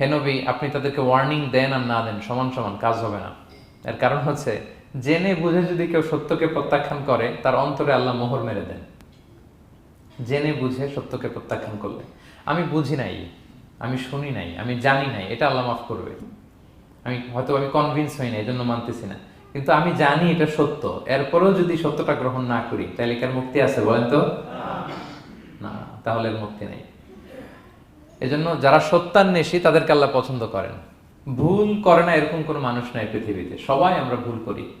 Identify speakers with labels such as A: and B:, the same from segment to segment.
A: হে নবী, আপনি তাদেরকে ওয়ার্নিং দেন আর না দেন, সমান সমান, কাজ হবে না। এর কারণ হচ্ছে, জেনে বুঝে যদি কেউ সত্যকে প্রত্যাখ্যান করে, তার অন্তরে আল্লাহ মোহর মেরে দেন। জেনে বুঝে সত্যকে প্রত্যাখ্যান করলে। আমি বুঝি নাই, আমি শুনি নাই, আমি জানি নাই, এটা আল্লাহ মাফ করবে। আমি হয়তো আমি কনভিন্স হই না এই জন্য মানতেছি না। কিন্তু আমি জানি এটা সত্য। এরপরেও যদি সত্যটা গ্রহণ না করি, তাহলে কার মুক্তি আছে বলেন তো? না, তাহলে মুক্তি নেই। এজন্য যারা সত্যান্বেষী তাদেরকে আল্লাহ পছন্দ করেন। ভুল করে না এরকম কোনো মানুষ নাই পৃথিবীতে। সবাই আমরা ভুল করি।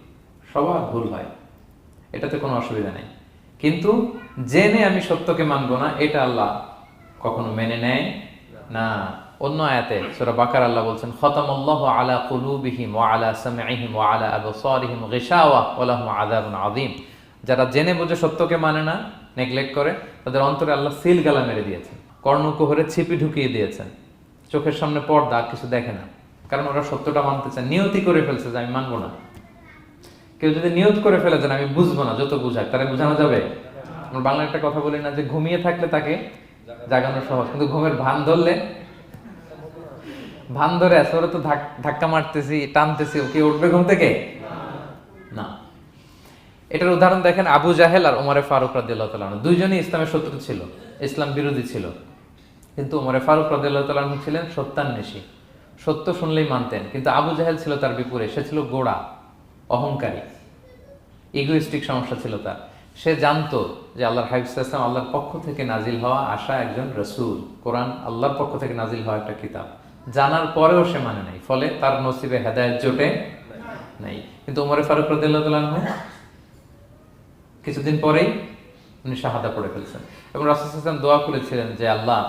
A: সবার ভুল হয়। এটাতে কোনো অসুবিধা নেই। কিন্তু জেনে আমি সত্যকে মানবো না, এটা আল্লাহ কখনো মেনে নেয় না। অন্য আয়াতে সূরা বাকার আল্লাহ বলছেন, খতামাল্লাহু আলা কুলুবিহিম ওয়া আলা সামঈহিম ওয়া আলা আবসারিহিম গিশাওয়া ওয়া লাহুম আযাবুন আযীম। যারা জেনে বুঝে সত্যকে মানে না নেগলেক্ট করে, তাদের অন্তরে আল্লাহ সিল গালা মেরে দিয়েছেন। কর্ণকুহরে ছিপি ঢুকিয়ে দিয়েছেন। চোখের সামনে পর্দা কিছু দেখে না। কারণ ওরা সত্যটা মানতে চায়। নিয়তি করে ফেলছে যে আমি মানবো না। কেউ যদি নিয়ত করে ফেলে যে আমি বুঝব না যত বুঝাক। তারা বোঝানো যাবে? আমরা বাংলা একটা কথা বলি না যে ঘুমিয়ে থাকলে তাকে জাগানো সহজ। কিন্তু ঘুমের ভান ধরলে, ভান ধরে আছে। ওরা তো ধাক- ধাক্কা মারতেছি, টানতেছি। ওকে উঠবে ঘুম থেকে? এটার উদাহরণ দেখেন আবু জাহেল আর ওমরে ফারুক রাদিয়াল্লাহু তাআলা আনহু। দুইজনই ইসলামের শত্রু ছিল, ইসলাম বিরোধী ছিল। কিন্তু ওমরে ফারুক রাদিয়াল্লাহু তাআলা আনহু ছিলেন সত্যান্বেষী সত্য শুনলেই মানতেন, কিন্তু আবু জাহেল ছিল তার বিপরীত। সে ছিল গোড়া, অহংকারী। ইগোইস্টিক সমস্যা ছিল তার। সে জানতো যে আল্লাহর হাবিব আল্লাহর পক্ষ থেকে নাজিল হওয়া আসা একজন রসুল। কোরআন আল্লাহর পক্ষ থেকে নাজিল হওয়া একটা কিতাব। জানার পরেও সে মানে নাই, ফলে তার নসিবে হেদায়ত জোটে নাই। কিন্তু উমরে ফারুক আনহু কিছুদিন পরেই উনি শাহাদা পড়ে ফেলছেন। এবং রাসূল সাল্লাল্লাহু দোয়া করেছিলেন যে, আল্লাহ,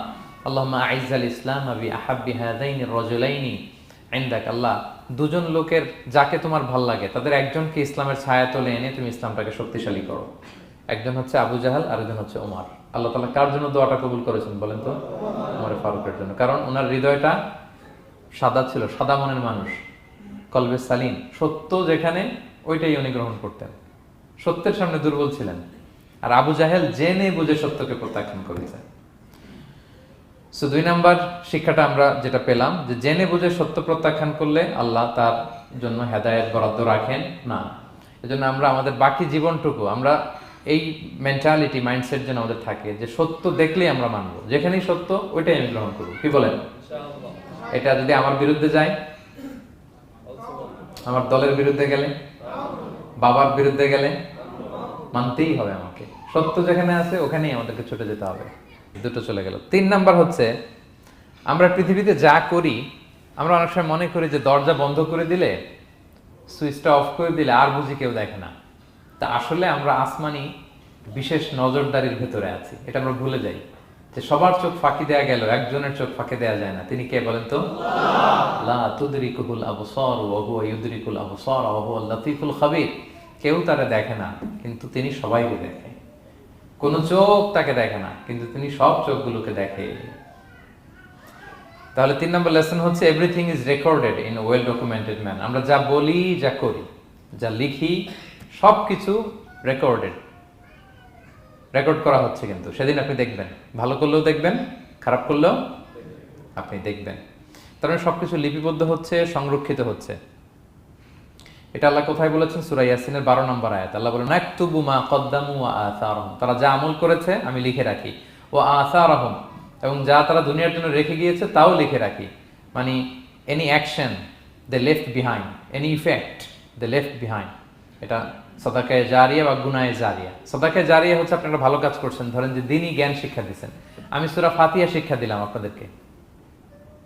A: আল্লাহুম্মা আইজ্জাল ইসলাম আবি আহাব্বি হাদাইনি রাজুলাইনি ইনদাক। আল্লাহ, দুজন লোকের যাকে তোমার ভালো লাগে, তাদের একজনকে ইসলামের ছায়া তলে এনে তুমি ইসলামটাকে শক্তিশালী করো। একজন হচ্ছে আবু জাহাল আর একজন হচ্ছে ওমার আল্লাহ তালা কার জন্য দোয়াটা কবুল করেছেন বলেন তো? ওমর ফারুকের জন্য। কারণ ওনার হৃদয়টা সাদা ছিল, সাদা মনের মানুষ। কলবে সালিম, সত্য যেখানে, ওইটাই উনি গ্রহণ করতেন। সত্যের সামনে দুর্বল ছিলেন। আর আবু জাহেল জেনে বুঝে সত্যকে প্রত্যাখ্যান করেছেন সো দুই নাম্বার শিক্ষাটা আমরা যেটা পেলাম যে জেনে বুঝে সত্য প্রত্যাখ্যান করলে আল্লাহ তার জন্য হেদায়েত বরাদ্দ রাখেন না। এজন্য আমরা আমাদের বাকি জীবনটুকু আমরা এই মেন্টালিটি মাইন্ডসেট যেন আমাদের থাকে যে সত্য দেখলেই আমরা মানব। যেখানেই সত্য ওইটাই আমি গ্রহণ করব। কি বলেন? এটা যদি আমার বিরুদ্ধে যায় আমার দলের বিরুদ্ধে গেলে? বাবার বিরুদ্ধে গেলে মানতেই হবে আমাকে। সত্য যেখানে আছে, ওখানেই আমাদেরকে ছুটে যেতে হবে। দুটো চলে গেল। তিন নাম্বার হচ্ছে, আমরা পৃথিবীতে যা করি, আমরা অনেক সময় মনে করি যে দরজা বন্ধ করে দিলে, সুইচটা অফ করে দিলে আর বুঝি কেউ দেখে না। তা আসলে আমরা আসমানি বিশেষ নজরদারির ভেতরে আছি। এটা আমরা ভুলে যাই। যে সবার চোখ ফাঁকি দেয়া গেল, একজনের চোখ ফাঁকি দেয়া যায় না। তিনি কে বলেন তো? লা তুদরিকুহুল আবসার ওয়া হুয়া ইউদরিকুল আবসার হুয়াল লাতীফুল খাবীর। কেউ তারা দেখে না, কিন্তু তিনি সবাইকে দেখে। কোন চোখ তাকে দেখে না, কিন্তু তিনি সব চোখগুলোকে দেখে। তাহলে তিন নম্বর লেসন হচ্ছে everything is recorded in well documented man আমরা যা বলি, যা করি, যা লিখি সব কিছু রেকর্ডেড রেকর্ড করা হচ্ছে কিন্তু। সেদিন আপনি দেখবেন। ভালো করলেও দেখবেন, খারাপ করলেও আপনি দেখবেন। তার মানে সবকিছু লিপিবদ্ধ হচ্ছে, সংরক্ষিত হচ্ছে। এটা আল্লাহ কোথায় বলেছেন? সূরা ইয়াসিনের 12 নম্বর আয়াত। আল্লাহ বলেন, নাকতুবু মা কদ্দামু আসারহুম। তারা যা আমল করেছে, আমি লিখে রাখি। ও আসারহুম। এবং যা তারা দুনিয়ার জন্য রেখে গিয়েছে, তাও লিখে রাখি। মানে any action they left behind any effect they left behind এটা সদাকায় জারিয়া বা গুনায় জারিয়া। সদাকায় জারিয়া হচ্ছে আপনারা ভালো কাজ করছেন, ধরেন যে দিনই জ্ঞান শিক্ষা দিচ্ছেন। আমি সূরা ফাতিহা শিক্ষা দিলাম আপনাদেরকে।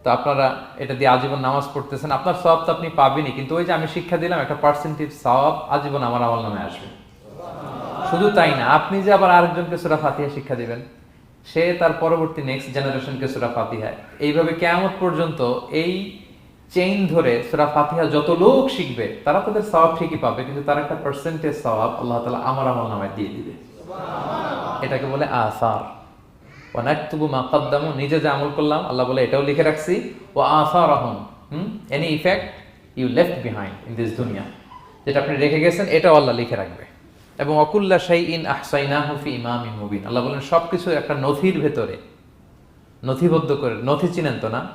A: তো আপনারা এটা দিয়ে আজীবন নামাজ পড়তেছেন, আপনার সব তো আপনি পাবেনই, কিন্তু ওই যে আমি শিক্ষা দিলাম, একটা পার্সেন্টেজ সব আজীবন আমার আমল নামে আসবে। শুধু তাই না, আপনি যে আবার আরেকজনকে সুরা ফাতিহা শিক্ষা দিবেন, সে তার পরবর্তী নেক্সট জেনারেশনকে সুরা ফাতিহা। এইভাবে কেয়ামত পর্যন্ত এই চেইন ধরে সুরা ফাতিহা যত লোক শিখবে তারা তাদের সওয়াব ঠিকই পাবে কিন্তু তার একটা পার্সেন্টেজ সওয়াব আল্লাহ তালা আমার আমল নামায় দিয়ে দিবে। এটাকে বলে আসার। ওয়ানাকতুবু মা কদ্দামু নিজে যে আমল করলাম আল্লাহ বলে এটাও লিখে রাখছি। ও আসারাহুম হুম any effect you left behind in this দুনিয়া। যেটা আপনি রেখে গেছেন এটাও আল্লাহ লিখে রাখবে। এবং অকুল্লা শাই ইন আহসাইনাহু ফি ইমামিন মুবিন। আল্লাহ বলেন সবকিছু একটা নথির ভেতরে নথিবদ্ধ করে নথি চিনেন তো না?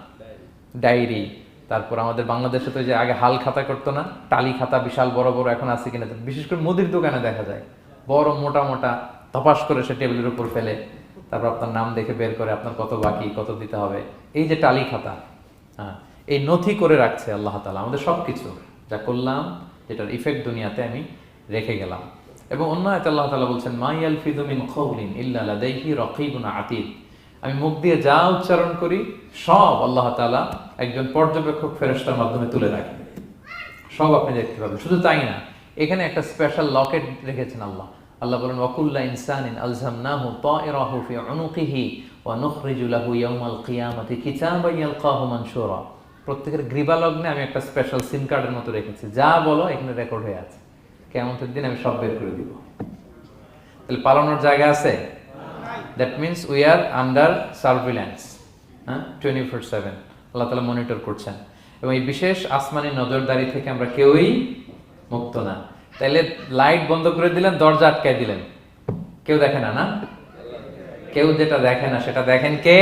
A: ডায়েরি। তারপর আমাদের বাংলাদেশে তো যে আগে হাল খাতা করতো না, টালি খাতা বিশাল বড় বড় এখন আছে কিনা বিশেষ করে মুদির দোকানে দেখা যায়। বড়, মোটা মোটা তপাস করে সে টেবিলের উপর ফেলে, তারপর আপনার নাম দেখে বের করে আপনার কত বাকি, কত দিতে হবে। এই যে টালি খাতা হ্যাঁ এই নথি করে রাখছে আল্লাহ তালা আমাদের সব কিছু যা করলাম, যেটার ইফেক্ট দুনিয়াতে আমি রেখে গেলাম। এবং অন্য আল্লাহ তালা বলছেন মাই আল ফিদুমিন খৌলিন ইল্লা লাদাইহি রকিবুন আতিদ। আমি মুখ দিয়ে যা উচ্চারণ করি, সব আল্লাহ তালা একজন পর্যবেক্ষক ফেরেস্তার মাধ্যমে তুলে রাখে। সব আপনি দেখতে পাবেন। শুধু তাই না, এখানে একটা স্পেশাল লকেট রেখেছেন আল্লাহ। আল্লাহ বলেন, ওয়াকুল্লা ইনসানিন আলজামনাহু তায়রাহু ফি উনুকিহি ওয়া নুখরিজু লাহু ইয়াওমাল কিয়ামাতি কিতাবান ইয়ালকাহু মানশুরা। প্রত্যেকের গ্রীবালগ্নে আমি একটা স্পেশাল সিম কার্ডের মতো রেখেছি। যা বলো, এখানে রেকর্ড হয়ে আছে। কেমতের দিন আমি সব বের করে দিব। তাহলে পালানোর জায়গা আছে? That means we are under surveillance হ্যাঁ টোয়েন্টি ফোর সেভেন আল্লাহ তালা মনিটর করছেন। এবং এই বিশেষ আসমানি নজরদারি থেকে আমরা কেউই মুক্ত না। তাইলে লাইট বন্ধ করে দিলেন, দরজা আটকায় দিলেন। কেউ দেখে না না? কেউ যেটা দেখে না, সেটা দেখেন কে?